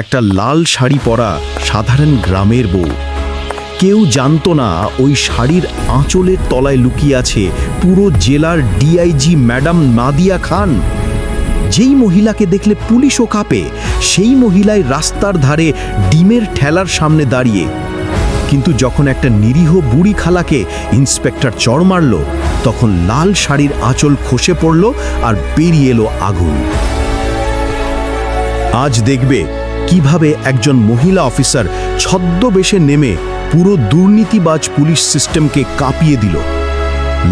একটা লাল শাড়ি পরা সাধারণ গ্রামের বউ। কেউ জানতো না ওই শাড়ির আঁচলের তলায় লুকিয়ে আছে পুরো জেলার ডিআইজি ম্যাডাম নাদিয়া খান। যেই মহিলাকে দেখলে পুলিশও কাঁপে, সেই মহিলায় রাস্তার ধারে ডিমের ঠেলার সামনে দাঁড়িয়ে। কিন্তু যখন একটা নিরীহ বুড়ি খালাকে ইন্সপেক্টর চড় মারল, তখন লাল শাড়ির আঁচল খসে পড়ল আর বেরিয়ে এলো আগুন। আজ দেখবে কীভাবে একজন মহিলা অফিসার ছদ্মবেশে নেমে পুরো দুর্নীতিবাজ পুলিশ সিস্টেমকে কাঁপিয়ে দিল?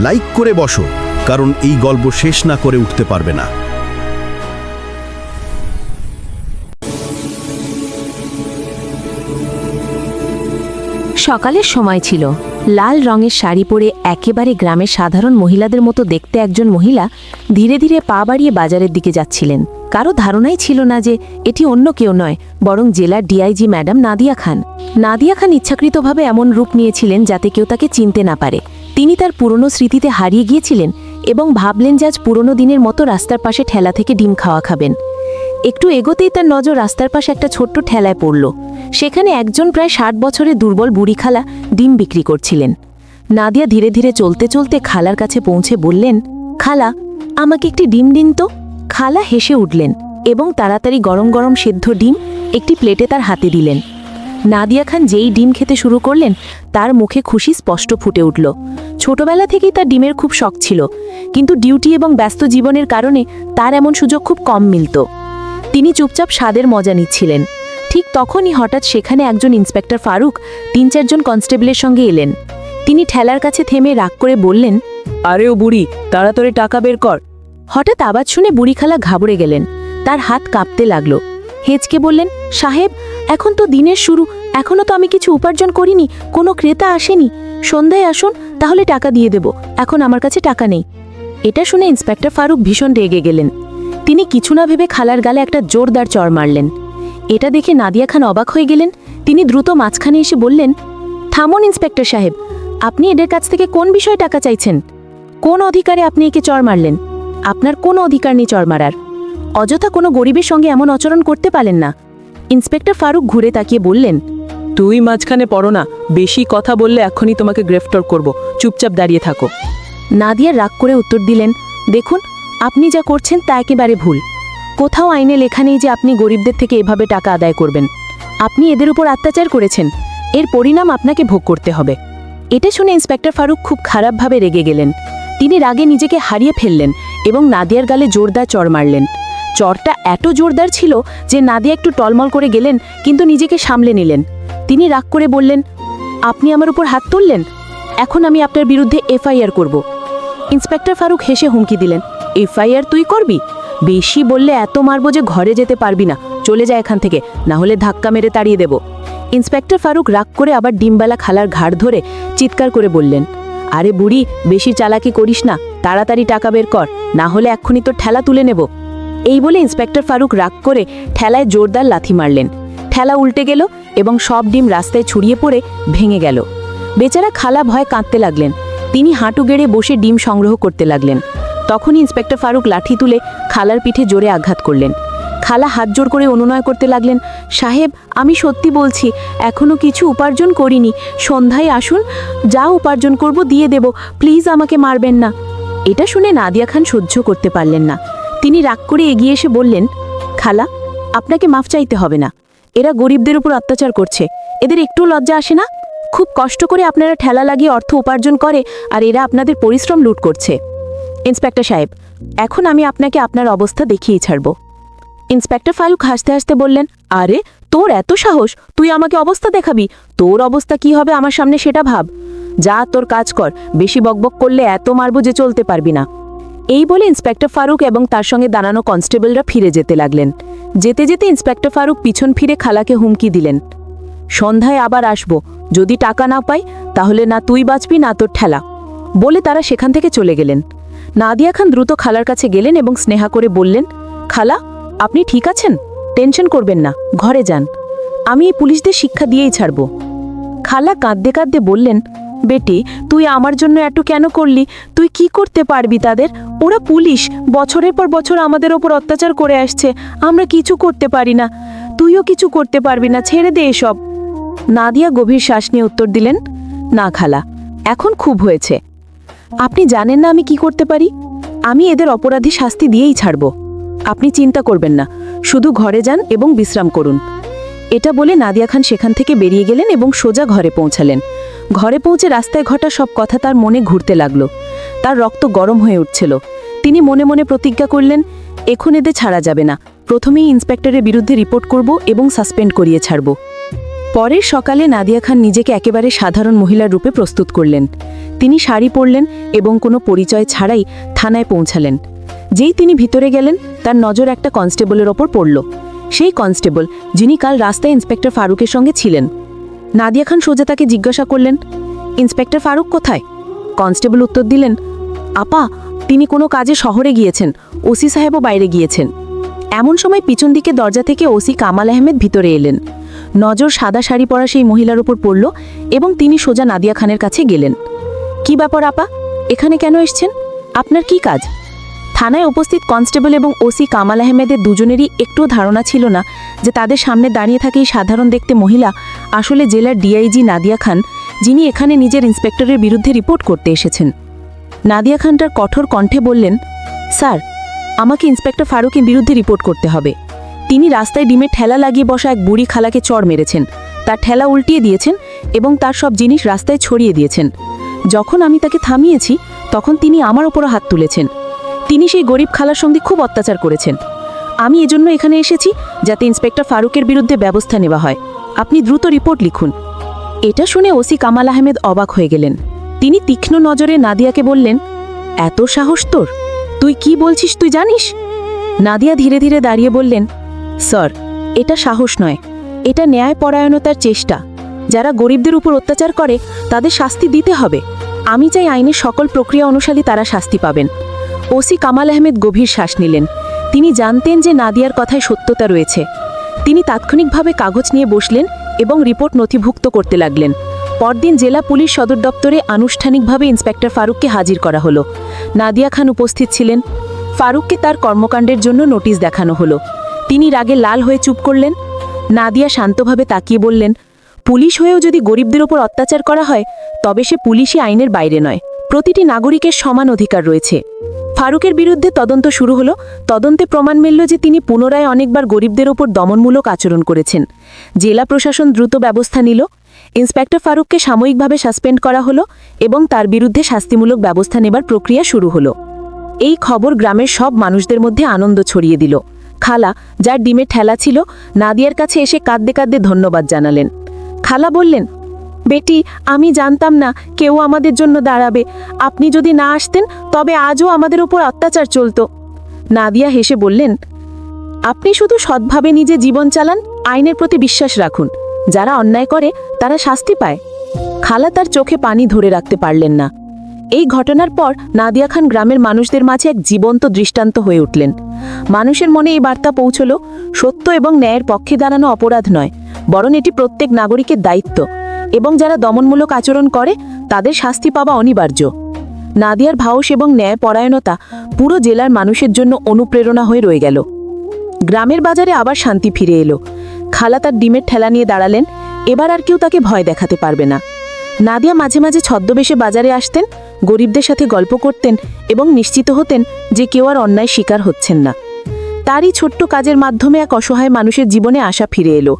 লাইক করে বসো, কারণ এই গল্প শেষ না করে উঠতে পারবে না। সকালের সময় ছিল। লাল রঙের শাড়ি পরে একেবারে গ্রামের সাধারণ মহিলাদের মতো দেখতে একজন মহিলা ধীরে ধীরে পা বাড়িয়ে বাজারের দিকে যাচ্ছিলেন। কারও ধারণাই ছিল না যে এটি অন্য কেউ নয়, বরং জেলার ডিআইজি ম্যাডাম নাদিয়া খান। নাদিয়া খান ইচ্ছাকৃতভাবে এমন রূপ নিয়েছিলেন যাতে কেউ তাকে চিনতে না পারে। তিনি তার পুরনো স্মৃতিতে হারিয়ে গিয়েছিলেন এবং ভাবলেন যে আজ পুরনো দিনের মতো রাস্তার পাশে ঠেলা থেকে ডিম খাওয়া খাবেন। একটু এগোতেই তার নজর রাস্তার পাশে একটা ছোট্ট ঠেলায় পড়ল। সেখানে একজন প্রায় ষাট বছরের দুর্বল বুড়ি খালা ডিম বিক্রি করছিলেন। নাদিয়া ধীরে ধীরে চলতে চলতে খালার কাছে পৌঁছে বললেন, খালা, আমাকে একটি ডিম দিন তো। খালা হেসে উঠলেন এবং তাড়াতাড়ি গরম গরম সেদ্ধ ডিম একটি প্লেটে তার হাতে দিলেন। নাদিয়া খান যেই ডিম খেতে শুরু করলেন, তার মুখে খুশি স্পষ্ট ফুটে উঠল। ছোটবেলা থেকেই তার ডিমের খুব শখ ছিল, কিন্তু ডিউটি এবং ব্যস্ত জীবনের কারণে তার এমন সুযোগ খুব কম মিলত। তিনি চুপচাপ স্বাদের মজা নিচ্ছিলেন। ঠিক তখনই হঠাৎ সেখানে একজন ইন্সপেক্টর ফারুক তিন চারজন কনস্টেবলের সঙ্গে এলেন। তিনি ঠেলার কাছে থেমে রাগ করে বললেন, আরে ও বুড়ি, তাড়াতাড়ি টাকা বের কর। হঠাৎ আওয়াজ শুনে বুড়িখালা ঘাবড়ে গেলেন। তার হাত কাঁপতে লাগল। হেঁচকে বললেন, সাহেব, এখন তো দিনের শুরু, এখনও তো আমি কিছু উপার্জন করিনি, কোনো ক্রেতা আসেনি। সন্ধ্যায় আসুন, তাহলে টাকা দিয়ে দেব, এখন আমার কাছে টাকা নেই। এটা শুনে ইন্সপেক্টর ফারুক ভীষণ রেগে গেলেন। তিনি কিছু না ভেবে খালার গালে একটা জোরদার চর মারলেন। এটা দেখে নাদিয়া খান অবাক হয়ে গেলেন। তিনি দ্রুত মাঝখানে এসে বললেন থামুন ইন্সপেক্টর সাহেব আপনি এদের কাছ থেকে কোন বিষয়ে টাকা চাইছেন? কোন অধিকারে আপনি একে চর মারলেন? আপনার কোনো অধিকার নেই চর মারার। অযথা কোনো গরিবের সঙ্গে এমন আচরণ করতে পারেন না। ইন্সপেক্টর ফারুক ঘুরে তাকিয়ে বললেন তুই মাঝখানে পড়ো না বেশি কথা বললে এখনই তোমাকে গ্রেফতার করব। চুপচাপ দাঁড়িয়ে থাকো। নাদিয়া রাগ করে উত্তর দিলেন দেখুন আপনি যা করছেন তা একেবারে ভুল। কোথাও আইনে লেখা নেই যে আপনি গরিবদের থেকে এভাবে টাকা আদায় করবেন। আপনি এদের উপর অত্যাচার করেছেন। এর পরিণাম আপনাকে ভোগ করতে হবে। এটা শুনে ইন্সপেক্টর ফারুক খুব খারাপভাবে রেগে গেলেন। তিনি রাগে নিজেকে হারিয়ে ফেললেন এবং নাদিয়ার গালে জোরদার চর মারলেন। চরটা এত জোরদার ছিল যে নাদিয়া একটু টলমল করে গেলেন, কিন্তু নিজেকে সামলে নিলেন। তিনি রাগ করে বললেন, আপনি আমার উপর হাত তুললেন? এখন আমি আপনার বিরুদ্ধে এফআইআর করব। ইন্সপেক্টর ফারুক হেসে হুমকি দিলেন। এফআইআর তুই করবি? বেশি বললে এত মারবো যে ঘরে যেতে পারবি না। চলে যায় এখান থেকে, না হলে ধাক্কা মেরে তাড়িয়ে দেব। ইন্সপেক্টর ফারুক রাগ করে আবার ডিমবালা খালার ঘাড় ধরে চিৎকার করে বললেন, আরে বুড়ি, বেশি চালাকি করিস না, তাড়াতাড়ি টাকা বের কর, না হলে এক্ষুনি তোর ঠেলা তুলে নেব। এই বলে ইন্সপেক্টর ফারুক রাগ করে ঠেলায় জোরদার লাথি মারলেন। ঠেলা উল্টে গেল এবং সব ডিম রাস্তায় ছড়িয়ে পড়ে ভেঙে গেল। বেচারা খালা ভয় কাঁদতে লাগলেন। তিনি হাঁটু গেড়ে বসে ডিম সংগ্রহ করতে লাগলেন। তখনই ইন্সপেক্টর ফারুক লাঠি তুলে খালার পিঠে জোরে আঘাত করলেন। খালা হাত জোর করে অনুনয় করতে লাগলেন, সাহেব, আমি সত্যি বলছি, এখনও কিছু উপার্জন করিনি। সন্ধ্যায় আসুন, যা উপার্জন করব দিয়ে দেব, প্লিজ আমাকে মারবেন না। এটা শুনে নাদিয়া খান সহ্য করতে পারলেন না। তিনি রাগ করে এগিয়ে এসে বললেন, খালা, আপনাকে মাফ চাইতে হবে না। এরা গরিবদের উপর অত্যাচার করছে। এদের একটু লজ্জা আসে না? খুব কষ্ট করে আপনারা ঠেলা লাগিয়ে অর্থ উপার্জন করে আর এরা আপনাদের পরিশ্রম লুট করছে। ইন্সপেক্টর সাহেব, এখন আমি আপনাকে আপনার অবস্থা দেখিয়ে ছাড়ব। ইন্সপেক্টর ফারুক হাসতে হাসতে বললেন, আরে, তোর এত সাহস, তুই আমাকে অবস্থা দেখাবি? তোর অবস্থা কি হবে আমার সামনে সেটা ভাব। যা তোর কাজ কর, বেশি বকবক করলে এত মারব যে চলতে পারবি না। এই বলে ইন্সপেক্টর ফারুক এবং তার সঙ্গে দাঁড়ানো কনস্টেবলরা ফিরে যেতে লাগলেন। যেতে যেতে ইন্সপেক্টর ফারুক পিছন ফিরে খালাকে হুমকি দিলেন। সন্ধ্যায় আবার আসব, যদি টাকা না পাই, তাহলে না তুই বাঁচবি, না তোর ঠেলা। বলে তারা সেখান থেকে চলে গেলেন। নাদিয়া খান দ্রুত খালার কাছে গেলেন এবং স্নেহা করে বললেন, খালা, আপনি ঠিক আছেন? টেনশন করবেন না, ঘরে যান। আমি এই পুলিশদের শিক্ষা দিয়েই ছাড়ব। খালা কাঁদতে কাঁদতে বললেন, বেটি, তুই আমার জন্য এত কেন করলি? তুই কি করতে পারবি তাদের? ওরা পুলিশ, বছরের পর বছর আমাদের ওপর অত্যাচার করে আসছে, আমরা কিছু করতে পারি না। তুইও কিছু করতে পারবি না, ছেড়ে দে এসব। নাদিয়া গভীর শ্বাস নিয়ে উত্তর দিলেন, না খালা, এখন খুব হয়েছে। আপনি জানেন না আমি কি করতে পারি? আমি এদের অপরাধী শাস্তি দিয়েই ছাড়ব। আপনি চিন্তা করবেন না। শুধু ঘরে যান এবং বিশ্রাম করুন। এটা বলে নাদিয়া খান সেখান থেকে বেরিয়ে গেলেন এবং সোজা ঘরে পৌঁছালেন। ঘরে পৌঁছে রাস্তায় ঘটা সব কথা তার মনে ঘুরতে লাগল। তার রক্ত গরম হয়ে উঠছিল। তিনি মনে মনে প্রতিজ্ঞা করলেন, এখন এদের ছাড়া যাবে না। প্রথমেই ইন্সপেক্টরের বিরুদ্ধে রিপোর্ট করব এবং সাসপেন্ড করিয়ে ছাড়ব। পরের সকালে নাদিয়া খান নিজেকে একেবারে সাধারণ মহিলার রূপে প্রস্তুত করলেন। তিনি শাড়ি পরলেন এবং কোনো পরিচয় ছাড়াই থানায় পৌঁছালেন। যেই তিনি ভিতরে গেলেন, তার নজর একটা কনস্টেবলের ওপর পড়ল। সেই কনস্টেবল, যিনি কাল রাস্তায় ইন্সপেক্টর ফারুকের সঙ্গে ছিলেন। নাদিয়া খান সোজা তাকে জিজ্ঞাসা করলেন, ইন্সপেক্টর ফারুক কোথায়? কনস্টেবল উত্তর দিলেন, আপা, তিনি কোনো কাজে শহরে গিয়েছেন, ওসি সাহেবও বাইরে গিয়েছেন। এমন সময় পিছন দিকে দরজা থেকে ওসি কামাল আহমেদ ভিতরে এলেন। নজর সাদা শাড়ি পরা সেই মহিলার উপর পড়ল এবং তিনি সোজা নাদিয়া খানের কাছে গেলেন। কি ব্যাপার আপা? এখানে কেন এসছেন? আপনার কি কাজ? থানায় উপস্থিত কনস্টেবল এবং ওসি কামাল আহমেদের দুজনেরই একটুও ধারণা ছিল না যে তাদের সামনে দাঁড়িয়ে থাকে এই সাধারণ দেখতে মহিলা, আসলে জেলার ডিআইজি নাদিয়া খান, যিনি এখানে নিজের ইন্সপেক্টরের বিরুদ্ধে রিপোর্ট করতে এসেছেন। নাদিয়া খানটার কঠোর কণ্ঠে বললেন, স্যার, আমাকে ইন্সপেক্টর ফারুকের বিরুদ্ধে রিপোর্ট করতে হবে। তিনি রাস্তায় ডিমে ঠেলা লাগিয়ে বসা এক বুড়ি খালাকে চড় মেরেছেন। তার ঠেলা উল্টিয়ে দিয়েছেন এবং তার সব জিনিস রাস্তায় ছড়িয়ে দিয়েছেন। যখন আমি তাকে থামিয়েছি, তখন তিনি আমার ওপরও হাত তুলেছেন। তিনি সেই গরিব খালার সঙ্গে খুব অত্যাচার করেছেন। আমি এজন্য এখানে এসেছি যাতে ইন্সপেক্টর ফারুকের বিরুদ্ধে ব্যবস্থা নেওয়া হয়। আপনি দ্রুত রিপোর্ট লিখুন। এটা শুনে ওসি কামাল আহমেদ অবাক হয়ে গেলেন। তিনি তীক্ষ্ণ নজরে নাদিয়াকে বললেন, এত সাহস তোর? তুই কি বলছিস তুই জানিস? নাদিয়া ধীরে ধীরে দাঁড়িয়ে বললেন স্যার, এটা সাহস নয়। এটা ন্যায়পরায়ণতার চেষ্টা। যারা গরিবদের উপর অত্যাচার করে, তাদের শাস্তি দিতে হবে। আমি চাই আইনের সকল প্রক্রিয়া অনুসারী তারা শাস্তি পাবেন। ওসি কামাল আহমেদ গভীর শ্বাস নিলেন। তিনি জানতেন যে নাদিয়ার কথায় সত্যতা রয়েছে। তিনি তাৎক্ষণিকভাবে কাগজ নিয়ে বসলেন এবং রিপোর্ট নথিভুক্ত করতে লাগলেন। পরদিন জেলা পুলিশ সদর দপ্তরে আনুষ্ঠানিকভাবে ইন্সপেক্টর ফারুককে হাজির করা হলো। নাদিয়া খান উপস্থিত ছিলেন। ফারুককে তার কর্মকাণ্ডের জন্য নোটিশ দেখানো হলো। তিনি রাগে লাল হয়ে চুপ করলেন। নাদিয়া শান্তভাবে তাকিয়ে বললেন, পুলিশ হয়েও যদি গরিবদের ওপর অত্যাচার করা হয়, তবে সে পুলিশই আইনের বাইরে নয়। প্রতিটি নাগরিকের সমান অধিকার রয়েছে। ফারুকের বিরুদ্ধে তদন্ত শুরু হলো। তদন্তে প্রমাণ মিলল যে তিনি পুনরায় অনেকবার গরিবদের ওপর দমনমূলক আচরণ করেছেন। জেলা প্রশাসন দ্রুত ব্যবস্থা নিল। ইন্সপেক্টর ফারুককে সাময়িকভাবে সাসপেন্ড করা হলো এবং তার বিরুদ্ধে শাস্তিমূলক ব্যবস্থা নেবার প্রক্রিয়া শুরু হলো। এই খবর গ্রামের সব মানুষদের মধ্যে আনন্দ ছড়িয়ে দিল। খালা, যার ডিমের ঠেলা ছিল, নাদিয়ার কাছে এসে কাঁদতে কাঁদতে ধন্যবাদ জানালেন। খালা বললেন, বেটি, আমি জানতাম না কেউ আমাদের জন্য দাঁড়াবে। আপনি যদি না আসতেন, তবে আজও আমাদের উপর অত্যাচার চলত। নাদিয়া হেসে বললেন, আপনি শুধু সৎভাবে নিজে জীবন চালান, আইনের প্রতি বিশ্বাস রাখুন। যারা অন্যায় করে, তারা শাস্তি পায়। খালা তার চোখে পানি ধরে রাখতে পারলেন না। এই ঘটনার পর নাদিয়া খান গ্রামের মানুষদের মাঝে এক জীবন্ত দৃষ্টান্ত হয়ে উঠলেন। মানুষের মনে এই বার্তা পৌঁছল, সত্য এবং ন্যায়ের পক্ষে দাঁড়ানো অপরাধ নয়, বরং এটি প্রত্যেক নাগরিকের দায়িত্ব এবং যারা দমনমূলক আচরণ করে, তাদের শাস্তি পাওয়া অনিবার্য। নাদিয়ার ভাউস এবং ন্যায় পরায়ণতা পুরো জেলার মানুষের জন্য অনুপ্রেরণা হয়ে রয়ে গেল। গ্রামের বাজারে আবার শান্তি ফিরে এলো। খালা তার ডিমের ঠেলা নিয়ে দাঁড়ালেন, এবার আর কেউ তাকে ভয় দেখাতে পারবে না। নাদিয়া মাঝে মাঝে ছদ্মবেশে বাজারে আসতেন গরিবদের সাথে গল্প করতেন এবং নিশ্চিত হতেন যে কেউ আর অন্যায় শিকার হচ্ছেন না। তারই ছোট্ট কাজের মাধ্যমে এক অসহায় মানুষের জীবনে আশা ফিরে এলো।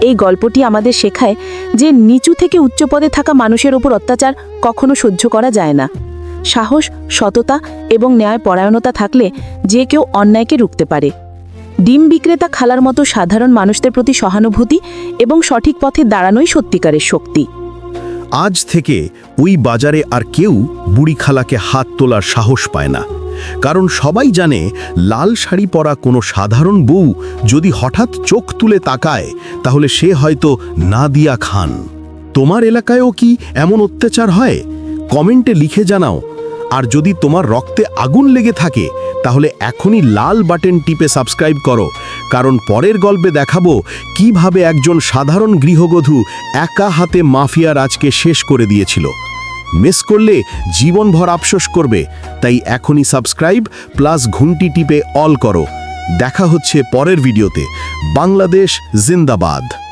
এই গল্পটি আমাদের শেখায় যে নিচু থেকে উচ্চ পদে থাকা মানুষের ওপর অত্যাচার কখনো সহ্য করা যায় না। সাহস, সততা এবং ন্যায় পরায়ণতা থাকলে যে কেউ অন্যায়কে রুখতে পারে। ডিম বিক্রেতা খালার মতো সাধারণ মানুষদের প্রতি সহানুভূতি এবং সঠিক পথে দাঁড়ানোই সত্যিকারের শক্তি। আজ থেকে ওই বাজারে আর কেউ বুড়িখালাকে হাত তোলার সাহস পায় না। কারণ সবাই জানে লাল শাড়ি পরা কোনো সাধারণ বউ যদি হঠাৎ চোখ তুলে তাকায়, তাহলে সে হয়তো নাদিয়া খান। তোমার এলাকায়ও কি এমন অত্যাচার হয়? কমেন্টে লিখে জানাও আর যদি তোমার রক্তে আগুন লেগে থাকে, তাহলে এখনই লাল বাটন টিপে সাবস্ক্রাইব করো। কারণ পরের গল্পে দেখাবো কীভাবে একজন সাধারণ গৃহবধূ একা হাতে মাফিয়া রাজকে শেষ করে দিয়েছিল। মিস করলে জীবনভর আফসোস করবে, তাই এখনই সাবস্ক্রাইব প্লাস ঘুন্টি টিপে অল করো। দেখা হচ্ছে পরের ভিডিওতে। বাংলাদেশ জিন্দাবাদ।